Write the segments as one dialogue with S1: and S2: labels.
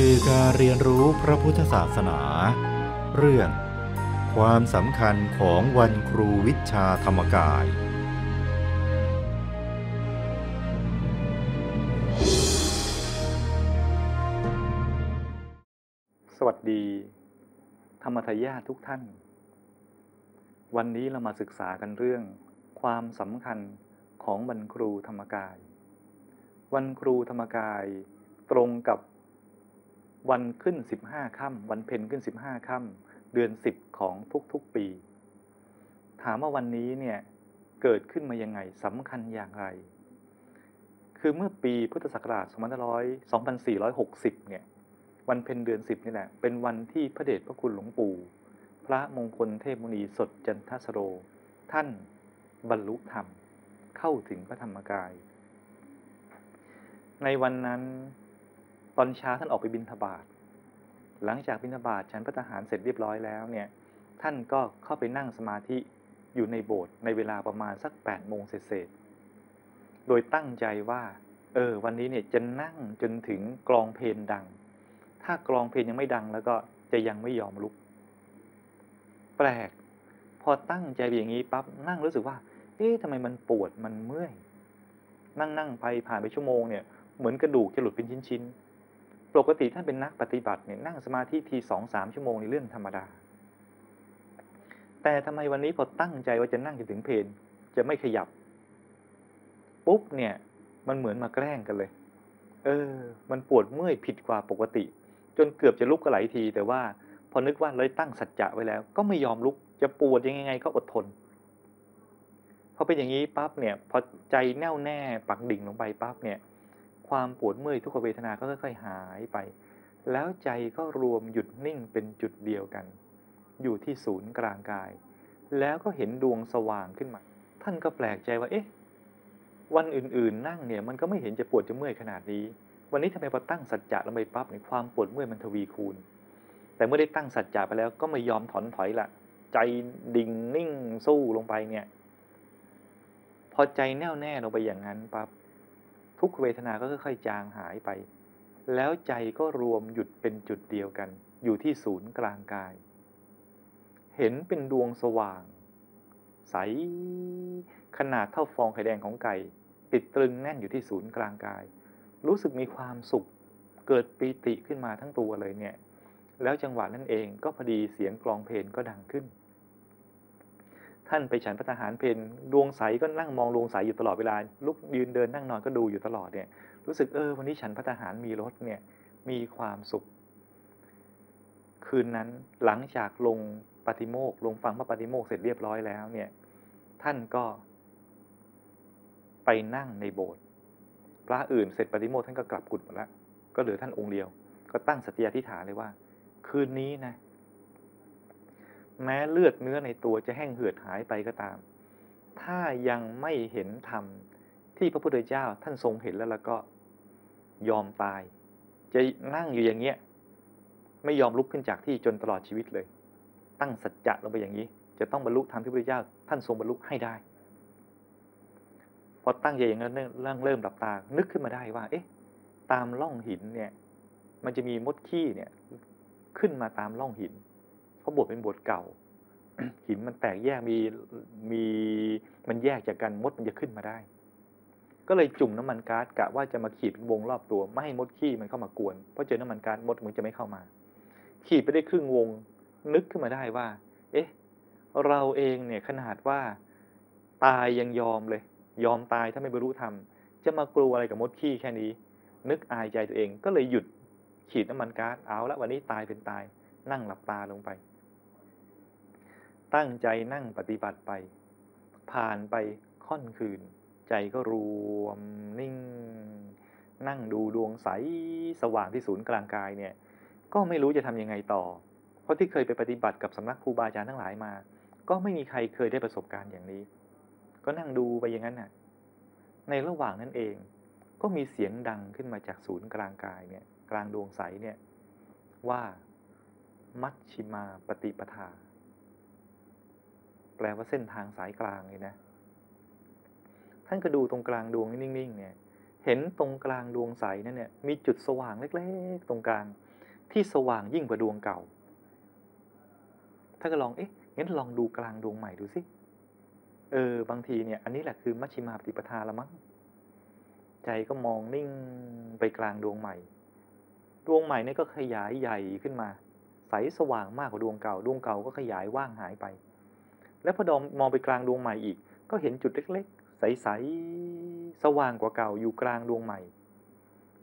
S1: สื่อการเรียนรู้พระพุทธศาสนา เรื่อง ความสำคัญของวันครูวิชาธรรมกาย
S2: สวัสดี ธรรมทายาททุกท่าน วันนี้เรามาศึกษากันเรื่อง ความสำคัญของวันครูธรรมกาย วันครูธรรมกายตรงกับ วันขึ้น 15ค่ำวันเพ็ญขึ้น 15ค่ำเดือน 10 ของทุกๆปี ถามว่าวันนี้เนี่ยเกิดขึ้นมายังไงสำคัญอย่างไร คือเมื่อปีพุทธศักราช2460 เนี่ยวันเพ็ญเดือน 10 นี่แหละ เป็นวันที่พระเดชพระคุณหลวงปู่ พระมงคลเทพมุนีสดจันทสโร ท่านบรรลุธรรม เข้าถึงพระธรรมกาย ในวันนั้น ตอนเช้าท่านออกไปบิณฑบาตหลังจากบิณฑบาตฉันพระทหารเสร็จเรียบร้อยแล้วเนี่ยท่านก็เข้าไปนั่งสมาธิอยู่ในโบสถ์ในเวลาประมาณสัก8ปดโมงเศษโดยตั้งใจว่า เออ วันนี้เนี่ยจะนั่งจนถึงกลองเพลงดัง ถ้ากลองเพลงยังไม่ดังแล้วก็จะยังไม่ยอมลุก แปลก พอตั้งใจอย่างนี้ปั๊บนั่งรู้สึกว่า เอ๊ะทำไมมันปวดมันเมื่อย นั่งนั่งไปผ่านไปชั่วโมงเนี่ยเหมือนกระดูกจะหลุดเป็นชิ้นๆ ปกติท่านเป็นนักปฏิบัติเนี่ยนั่งสมาธิทีสองสามชั่วโมงในเรื่องธรรมดา แต่ทำไมวันนี้พอตั้งใจว่าจะนั่งจนถึงเพลนจะไม่ขยับ ปุ๊บเนี่ยมันเหมือนมาแกล้งกันเลย เออ มันปวดเมื่อยผิดกว่าปกติ จนเกือบจะลุกก็หลายที แต่ว่าพอนึกว่าเลยตั้งสัจจะไว้แล้ว ก็ไม่ยอมลุกจะปวดยังไงก็อดทนพอเป็นอย่างนี้ปั๊บเนี่ย พอใจแน่วแน่ปักดิ่งลงไปปั๊บเนี่ย ความปวดเมื่อยทุกขเวทนาก็ค่อยๆหายไป แล้วใจก็รวมหยุดนิ่งเป็นจุดเดียวกัน อยู่ที่ศูนย์กลางกาย แล้วก็เห็นดวงสว่างขึ้นมา ท่านก็แปลกใจว่า เอ๊ะ วันอื่นๆ นั่งเนี่ยมันก็ไม่เห็นจะปวดจะเมื่อยขนาดนี้ วันนี้ทำไมพอตั้งสัจจะลงไปปั๊บในความปวดเมื่อยมันทวีคูณ แต่เมื่อได้ตั้งสัจจะไปแล้วก็ไม่ยอมถอนถอยละใจดิ่งนิ่งสู้ลงไปเนี่ย พอใจแน่วแน่ลงไปอย่างนั้นปั๊บ ทุกเวทนาก็ค่อยๆจางหายไป แล้วใจก็รวมหยุดเป็นจุดเดียวกัน อยู่ที่ศูนย์กลางกาย เห็นเป็นดวงสว่าง ใสขนาดเท่าฟองไข่แดงของไก่ ติดตรึงแน่นอยู่ที่ศูนย์กลางกาย รู้สึกมีความสุข เกิดปีติขึ้นมาทั้งตัวเลยเนี่ย แล้วจังหวะนั้นเองก็พอดีเสียงกลองเพลงก็ดังขึ้น ท่านไปฉันพระทหารเพลดวงใสก็นั่งมองดวงใสอยู่ตลอดเวลาลุกยืนเดินนั่งนอนก็ดูอยู่ตลอดเนี่ย รู้สึกเออวันนี้ฉันพระทหารมีรถเนี่ยมีความสุข คืนนั้นหลังจากลงปฏิโมกลงฟังพระปฏิโมกเสร็จเรียบร้อยแล้วเนี่ย ท่านก็ ไปนั่งในโบสถ์พระอื่นเสร็จปฏิโมกท่านก็กลับกุฏหมดแล้วก็เหลือท่านองค์เดียว ก็ตั้งสตยาธิฐานเลยว่า คืนนี้นะ แม้เลือดเนื้อในตัวจะแห้งเหือดหายไปก็ตาม ถ้ายังไม่เห็นธรรมที่พระพุทธเจ้าท่านทรงเห็นแล้วแล้วก็ยอมตาย จะนั่งอยู่อย่างเงี้ยไม่ยอมลุกขึ้นจากที่จนตลอดชีวิตเลย ตั้งสัจจะลงไปอย่างนี้ จะต้องบรรลุธรรมที่พระพุทธเจ้าท่านทรงบรรลุให้ได้พอตั้งใจอย่างนั้นเริ่มเริ่มหลับตา นึกขึ้นมาได้ว่า เอ๊ะ ตามร่องหินเนี่ย มันจะมีมดขี้เนี่ย ขึ้นมาตามร่องหิน เพราะโบสถ์เป็นโบสถ์เก่า หินมันแตกแยกมีมีมันแยกจากกันมดมันจะขึ้นมาได้ ก็เลยจุ่มน้ำมันก๊าซกะว่าจะมาขีดวงรอบตัว ไม่ให้มดขี้มันเข้ามากวน เพราะเจอน้ำมันก๊าซมดมันจะไม่เข้ามา ขีดไปได้ครึ่งวง นึกขึ้นมาได้ว่า เอ๊ะ เราเองเนี่ยขนาดว่าตายยังยอมเลย ยอมตายถ้าไม่บรรลุธรรมจะมากลัวอะไรกับมดขี้แค่นี้ นึกอายใจตัวเองก็เลยหยุดขีดน้ำมันก๊าซเอาละวันนี้ตายเป็นตาย นั่งหลับตาลงไป ตั้งใจนั่งปฏิบัติไป ผ่านไปค่อนคืน ใจก็รวมนิ่ง นั่งดูดวงใสสว่างที่ศูนย์กลางกายเนี่ย ก็ไม่รู้จะทำยังไงต่อ เพราะที่เคยไปปฏิบัติกับสำนักครูบาอาจารย์ทั้งหลายมา ก็ไม่มีใครเคยได้ประสบการณ์อย่างนี้ ก็นั่งดูไปอย่างนั้นน่ะ ในระหว่างนั้นเอง ก็มีเสียงดังขึ้นมาจากศูนย์กลางกายเนี่ย กลางดวงใสเนี่ยว่ามัชชิมาปฏิปทา แปลว่าเส้นทางสายกลางเลยนะ ท่านก็ดูตรงกลางดวงนิ่งๆ เนี่ย เห็นตรงกลางดวงใสนั่นเนี่ย มีจุดสว่างเล็กๆ ตรงกลาง ที่สว่างยิ่งกว่าดวงเก่าท่านก็ลอง เอ๊ะ งั้นลองดูกลางดวงใหม่ดูสิ เออ บางทีเนี่ย อันนี้แหละคือมัชฌิมาปฏิปทาละมั้ง ใจก็มองนิ่งไปกลางดวงใหม่ ดวงใหม่นี่ก็ขยายใหญ่ขึ้นมา ใสสว่างมากกว่าดวงเก่า ดวงเก่าก็ขยายว่างหายไป แล้วพอดอมมองไปกลางดวงใหม่อีก ก็เห็นจุดเล็กๆ ใสๆ สว่างกว่าเก่าอยู่กลางดวงใหม่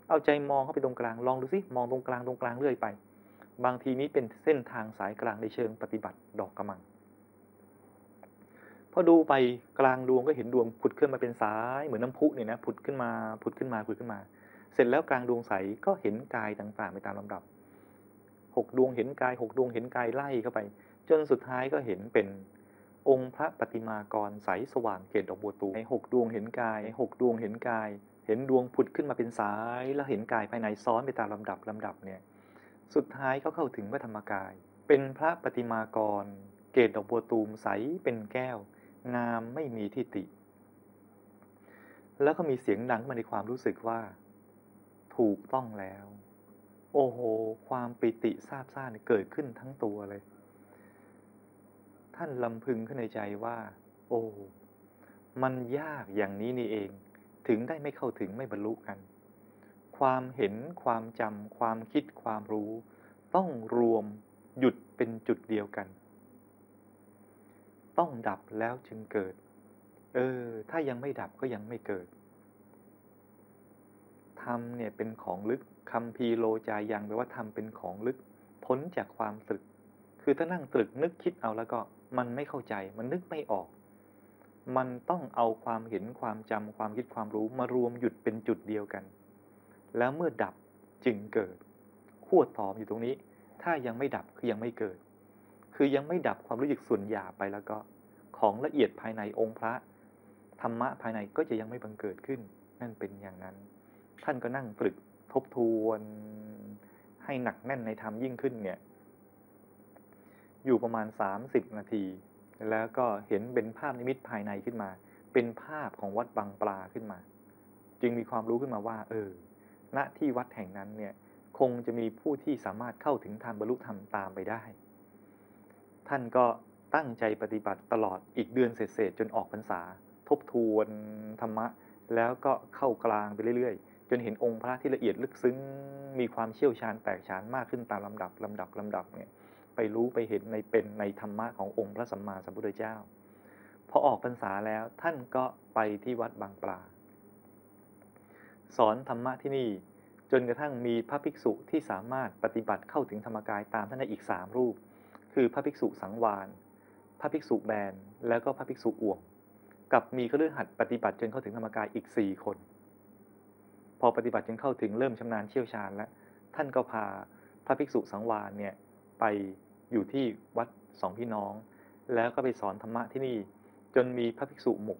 S2: เอาใจมองเข้าไปตรงกลางลองดูสิมองตรงกลางตรงกลางเรื่อยไป บางทีนี้เป็นเส้นทางสายกลางในเชิงปฏิบัติดอกกระมัง พอดูไปกลางดวงก็เห็นดวงผุดขึ้นมาเป็นสายเหมือนน้ำพุเนี่ยนะผุดขึ้นมาผุดขึ้นมาผุดขึ้นมา เสร็จแล้วกลางดวงใสก็เห็นกายต่างๆ ไปตามลำดับหกดวงเห็นกายหกดวงเห็นกายไล่เข้าไป จนสุดท้ายก็เห็นเป็น องค์พระปฏิมากรใสสว่างเกศดอกบัวตูในหกดวงเห็นกายหกดวงเห็นกาย เห็นดวงผุดขึ้นมาเป็นสาย แล้วเห็นกายภายในซ้อนไปตามลำดับลำดับเนี่ยสุดท้ายก็เข้าถึงพระธรรมกาย เป็นพระปฏิมากร เกศดอกบัวตูมใสเป็นแก้ว งามไม่มีที่ติ แล้วก็มีเสียงดังมาในความรู้สึกว่า ถูกต้องแล้ว โอ้โห ความปิติซาบซ่านเกิดขึ้นทั้งตัวเลย ท่านลำพึงขึ้นในใจว่า โอ้มันยากอย่างนี้นี่เอง ถึงได้ไม่เข้าถึงไม่บรรลุกัน ความเห็นความจำความคิดความรู้ ต้องรวมหยุดเป็นจุดเดียวกัน ต้องดับแล้วจึงเกิด เออ ถ้ายังไม่ดับก็ยังไม่เกิดธรรมเนี่ยเป็นของลึกคำพีโลจายังแปลว่าธรรมเป็นของลึก พ้นจากความตรึก คือถ้านั่งตรึกนึกคิดเอาแล้วก็ มันไม่เข้าใจ มันนึกไม่ออก มันต้องเอาความเห็นความจำความคิดความรู้มารวมหยุดเป็นจุดเดียวกัน แล้วเมื่อดับจึงเกิดขั้วตอมอยู่ตรงนี้ ถ้ายังไม่ดับคือยังไม่เกิด คือยังไม่ดับความรู้สึกส่วนหยาบไปแล้วก็ ของละเอียดภายในองค์พระธรรมะภายในก็จะยังไม่บังเกิดขึ้น นั่นเป็นอย่างนั้น ท่านก็นั่งฝึกทบทวน ให้หนักแน่นในธรรมยิ่งขึ้นเนี่ย อยู่ประมาณ 30 นาที แล้วก็เห็นเป็นภาพนิมิตภายในขึ้นมา เป็นภาพของวัดบางปลาขึ้นมา จึงมีความรู้ขึ้นมาว่า เออ ณ ที่วัดแห่งนั้นเนี่ยคงจะมีผู้ที่สามารถเข้าถึงธรรมบรรลุธรรมตามไปได้ ท่านก็ตั้งใจปฏิบัติตลอดอีกเดือนเศษๆจนออกพรรษา ทบทวนธรรมะ แล้วก็เข้ากลางไปเรื่อยๆ จนเห็นองค์พระที่ละเอียดลึกซึ้ง มีความเชี่ยวชาญแตกฉานมากขึ้นตามลำดับลำดับลำดับเนี่ย ไปรู้ไปเห็นในเป็นในธรรมะขององค์พระสัมมาสัมพุทธเจ้าพอออกพรรษาแล้วท่านก็ไปที่วัดบางปลา สอนธรรมะที่นี่จนกระทั่งมีพระภิกษุที่สามารถปฏิบัติเข้าถึงธรรมกายตามท่านได้อีกสามรูป คือพระภิกษุสังวานพระภิกษุแบนแล้วก็พระภิกษุอ่วมกับมีเครือขัดปฏิบัติจนเข้าถึงธรรมกายอีกสี่คน พอปฏิบัติจนเข้าถึงเริ่มชำนาญเชี่ยวชาญแล้วท่านก็พาพระภิกษุสังวานเนี่ย ไปอยู่ที่วัดสองพี่น้อง แล้วก็ไปสอนธรรมะที่นี่ จนมีพระภิกษุหมก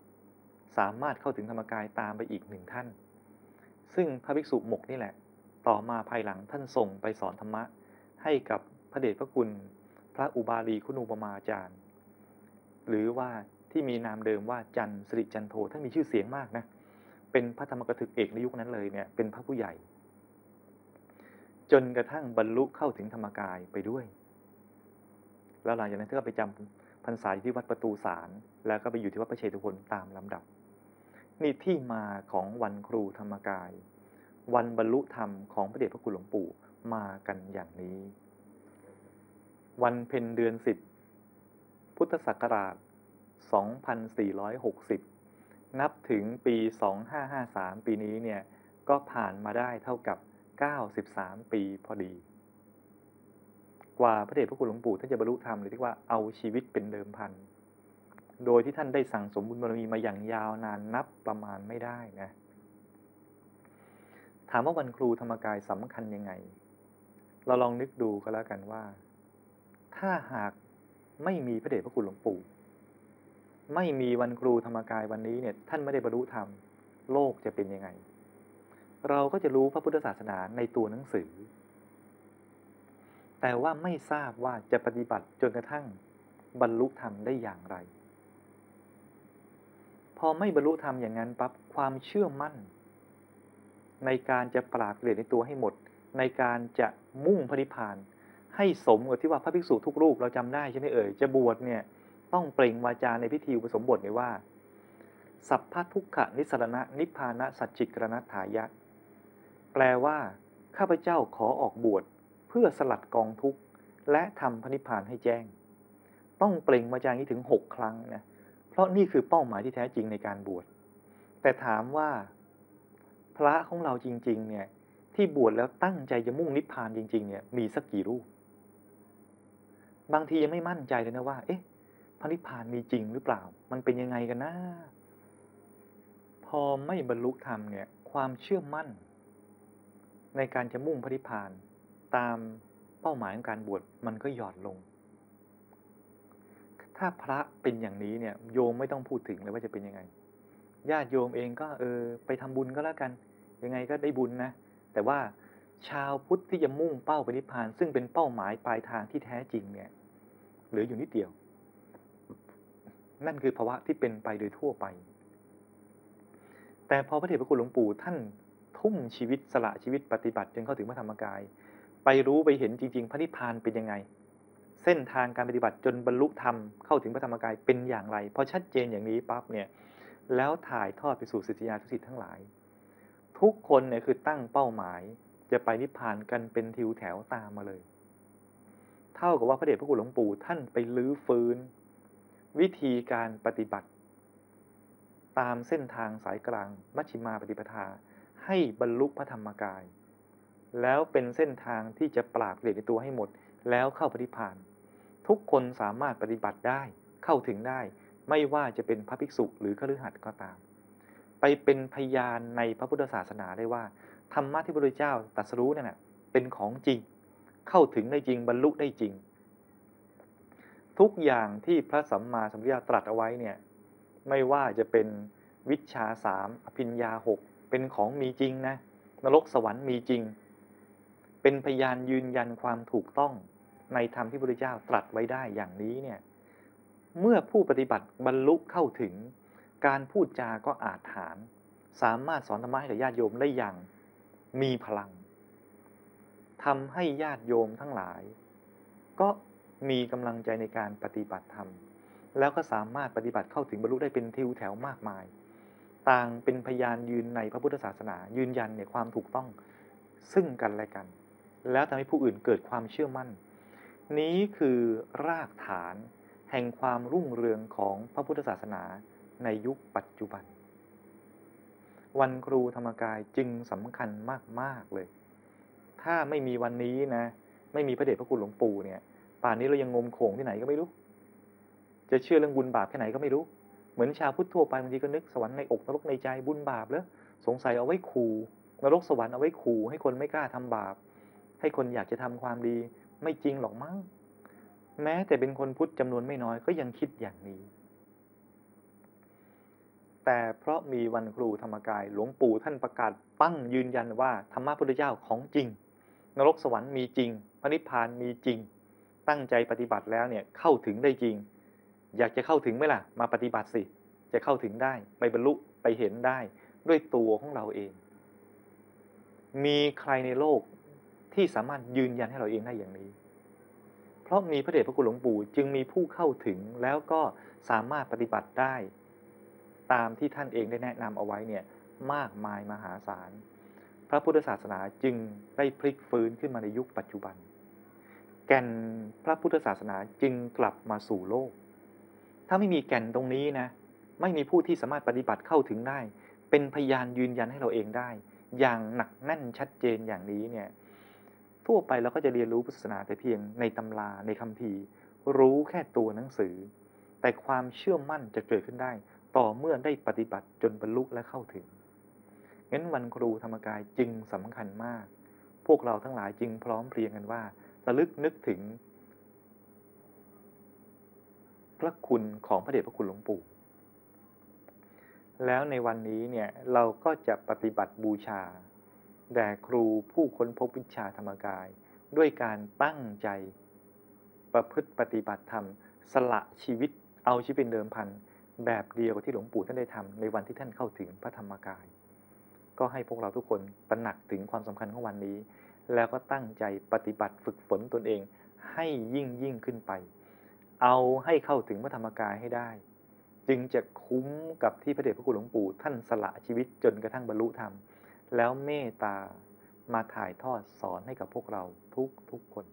S2: สามารถเข้าถึงธรรมกายตามไปอีกหนึ่งท่าน ซึ่งพระภิกษุหมกนี่แหละ ต่อมาภายหลังท่านส่งไปสอนธรรมะ ให้กับพระเดชพระคุณ พระอุบาลีคุณูปมาจารย์ หรือว่าที่มีนามเดิมว่าจันสิริจันโทท่านมีชื่อเสียงมากนะเป็นพระธรรมกถึกเอกในยุคนั้นเลยเนี่ยเป็นพระผู้ใหญ่ จนกระทั่งบรรลุเข้าถึงธรรมกายไปด้วย แล้วหลังจากนั้นก็ไปจำพรรษาอยู่ที่วัดประตูสาร แล้วก็ไปอยู่ที่วัดพระเชตุพนตามลำดับ นี่ที่มาของวันครูธรรมกาย วันบรรลุธรรมของพระเดชพระคุณหลวงปู่มากันอย่างนี้ วันเพ็ญเดือนสิบพุทธศักราช 2460 นับถึงปี 2553 ปีนี้เนี่ยก็ผ่านมาได้เท่ากับ 93 ปีพอดี กว่าพระเดชพระคุณหลวงปู่ท่านจะบรรลุธรรมเลยที่ว่าเอาชีวิตเป็นเดิมพัน โดยที่ท่านได้สั่งสมบุญบารมีมาอย่างยาวนานนับประมาณไม่ได้นะ ถามว่าวันครูธรรมกายสำคัญยังไง เราลองนึกดูก็แล้วกันว่า ถ้าหากไม่มีพระเดชพระคุณหลวงปู่ ไม่มีวันครูธรรมกายวันนี้เนี่ย ท่านไม่ได้บรรลุธรรม โลกจะเป็นยังไง เราก็จะรู้พระพุทธศาสนาในตัวหนังสือ แต่ว่าไม่ทราบว่าจะปฏิบัติจนกระทั่งบรรลุธรรมได้อย่างไร พอไม่บรรลุธรรมอย่างนั้นปั๊บความเชื่อมั่น ในการจะปราบกิเลสในตัวให้หมด ในการจะมุ่งพระนิพพาน ให้สมกับที่ว่าพระภิกษุทุกรูปเราจำได้ใช่ไหมเอ่ยจะบวชเนี่ยต้องเปล่งวาจาในพิธีอุปสมบทเนี่ยว่า สัพพทุกขนิสรณะนิพพานะสัจจิกรณัฐายะ แปลว่า ข้าพเจ้าขอออกบวชเพื่อสลัดกองทุกข์ และทำพระนิพพานให้แจ้ง ต้องเปล่งวาจานี้ถึง 6 ครั้งนะเพราะนี่คือเป้าหมายที่แท้จริงในการบวชแต่ถามว่า พระของเราจริง ๆ เนี่ย ที่บวชแล้วตั้งใจจะมุ่งนิพพานจริง ๆ เนี่ย มีสักกี่รูป บางทียังไม่มั่นใจเลยนะว่า เอ๊ะพระนิพพานมีจริงหรือเปล่า มันเป็นยังไงกันนะ พอไม่บรรลุธรรมเนี่ย ความเชื่อมั่น ในการจะมุ่งพระนิพพาน ตามเป้าหมายของการบวชมันก็หย่อนลง ถ้าพระเป็นอย่างนี้เนี่ยโยมไม่ต้องพูดถึงเลยว่าจะเป็นยังไง ญาติโยมเองก็เออไปทำบุญก็แล้วกัน ยังไงก็ได้บุญนะ แต่ว่าชาวพุทธที่จะมุ่งเป้าไปนิพพาน ซึ่งเป็นเป้าหมายปลายทางที่แท้จริงเนี่ยเหลืออยู่นิดเดียว นั่นคือภาวะที่เป็นไปโดยทั่วไป แต่พอพระเดชพระคุณหลวงปู่ท่าน ทุ่มชีวิตสละชีวิตปฏิบัติจนเข้าถึงพระธรรมกาย ไปรู้ไปเห็นจริง ๆ พระนิพพานเป็นยังไง เส้นทางการปฏิบัติจนบรรลุธรรมเข้าถึงพระธรรมกายเป็นอย่างไรพอชัดเจนอย่างนี้ปั๊บเนี่ยแล้วถ่ายทอดไปสู่สิทธิยาทุสิทธิ์ทั้งหลาย ทุกคนเนี่ยคือตั้งเป้าหมาย จะไปนิพพานกันเป็นทิวแถวตามมาเลย เท่ากับว่าพระเดชพระคุณหลวงปู่ท่านไปลื้อฟื้น วิธีการปฏิบัติ ตามเส้นทางสายกลางมัชฌิมาปฏิปทา ให้บรรลุพระธรรมกาย แล้วเป็นเส้นทางที่จะปราบกิเลสในตัวให้หมด แล้วเข้าปฏิพานทุกคนสามารถปฏิบัติได้เข้าถึงได้ ไม่ว่าจะเป็นพระภิกษุหรือคฤหัสก็ตาม ไปเป็นพยานในพระพุทธศาสนาได้ว่าธรรมะที่พระพุทธเจ้าตรัสรู้นั่นแหะเป็นของจริง เข้าถึงได้จริงบรรลุได้จริง ทุกอย่างที่พระสัมมาสัมพุทธเจ้าตรัสเอาไว้เนี่ยไม่ว่าจะเป็นวิชาสามอภิญญาหก เป็นของมีจริงนะนรกสวรรค์มีจริง เป็นพยานยืนยันความถูกต้องในธรรมที่พระพุทธเจ้าตรัสไว้ได้อย่างนี้เนี่ยเมื่อผู้ปฏิบัติบรรลุเข้าถึง การพูดจาก็อาจฐาน สามารถสอนธรรมะให้กับญาติโยมได้อย่างมีพลังทำให้ญาติโยมทั้งหลาย ก็มีกำลังใจในการปฏิบัติธรรม แล้วก็สามารถปฏิบัติเข้าถึงบรรลุได้เป็นทิวแถวมากมาย ต่างเป็นพยานยืนในพระพุทธศาสนา ยืนยันในความถูกต้องซึ่งกันและกัน แล้วทำให้ผู้อื่นเกิดความเชื่อมั่น นี้คือรากฐานแห่งความรุ่งเรืองของพระพุทธศาสนาในยุคปัจจุบัน วันครูธรรมกายจึงสำคัญมาก ๆ เลย ถ้าไม่มีวันนี้นะ ไม่มีพระเดชพระคุณหลวงปู่เนี่ย ป่านนี้เรายังงมโขงที่ไหนก็ไม่รู้ จะเชื่อเรื่องบุญบาปแค่ไหนก็ไม่รู้ เหมือนชาวพุทธทั่วไปบางทีก็นึกสวรรค์ในอกนรกในใจบุญบาปแล้วสงสัยเอาไว้ขู่นรกสวรรค์เอาไว้ขู่ให้คนไม่กล้าทำบาป ให้คนอยากจะทำความดีไม่จริงหรอกมั้งแม้แต่เป็นคนพุทธจำนวนไม่น้อยก็ยังคิดอย่างนี้ แต่เพราะมีวันครูธรรมกายหลวงปู่ท่านประกาศปั้งยืนยันว่าธรรมะพุทธเจ้าของจริง นรกสวรรค์มีจริงพระนิพพานมีจริง ตั้งใจปฏิบัติแล้วเนี่ยเข้าถึงได้จริง อยากจะเข้าถึงไหมล่ะ มาปฏิบัติสิ จะเข้าถึงได้ ไปบรรลุไปเห็นได้ ด้วยตัวของเราเอง มีใครในโลกที่สามารถยืนยันให้เราเองได้อย่างนี้ เพราะมีพระเดชพระคุณหลวงปู่จึงมีผู้เข้าถึงแล้วก็สามารถปฏิบัติได้ ตามที่ท่านเองได้แนะนำเอาไว้เนี่ยมากมายมหาศาล พระพุทธศาสนาจึงได้พลิกฟื้นขึ้นมาในยุคปัจจุบัน แก่นพระพุทธศาสนาจึงกลับมาสู่โลก ถ้าไม่มีแก่นตรงนี้นะ ไม่มีผู้ที่สามารถปฏิบัติเข้าถึงได้ เป็นพยานยืนยันให้เราเองได้ อย่างหนักแน่นชัดเจนอย่างนี้เนี่ย ทั่วไปเราก็จะเรียนรู้พุทธศาสนาแต่เพียงในตำราในคัมภีร์รู้แค่ตัวหนังสือ แต่ความเชื่อมั่นจะเกิดขึ้นได้ ต่อเมื่อได้ปฏิบัติจนบรรลุและเข้าถึงงั้นวันครูธรรมกายจึงสำคัญมาก พวกเราทั้งหลายจึงพร้อมเพรียงกันว่าระลึกนึกถึง พระคุณของพระเดชพระคุณหลวงปู่ แล้วในวันนี้เนี่ยเราก็จะปฏิบัติบูชา แด่ครูผู้ค้นพบวิชาธรรมกาย ด้วยการตั้งใจ ประพฤติปฏิบัติธรรม สละชีวิตเอาชีวิตเป็นเดิมพัน แบบเดียวกับที่หลวงปู่ท่านได้ทำในวันที่ท่านเข้าถึงพระธรรมกาย ก็ให้พวกเราทุกคนตระหนักถึงความสำคัญของวันนี้ แล้วก็ตั้งใจปฏิบัติฝึกฝนตนเองให้ยิ่งยิ่งขึ้นไป เอาให้เข้าถึงพระธรรมกายให้ได้ จึงจะคุ้มกับที่พระเดชพระคุณหลวงปู่ท่านสละชีวิตจนกระทั่งบรรลุธรรม แล้วเมตตามาถ่ายทอดสอนให้กับพวกเราทุกทุกคน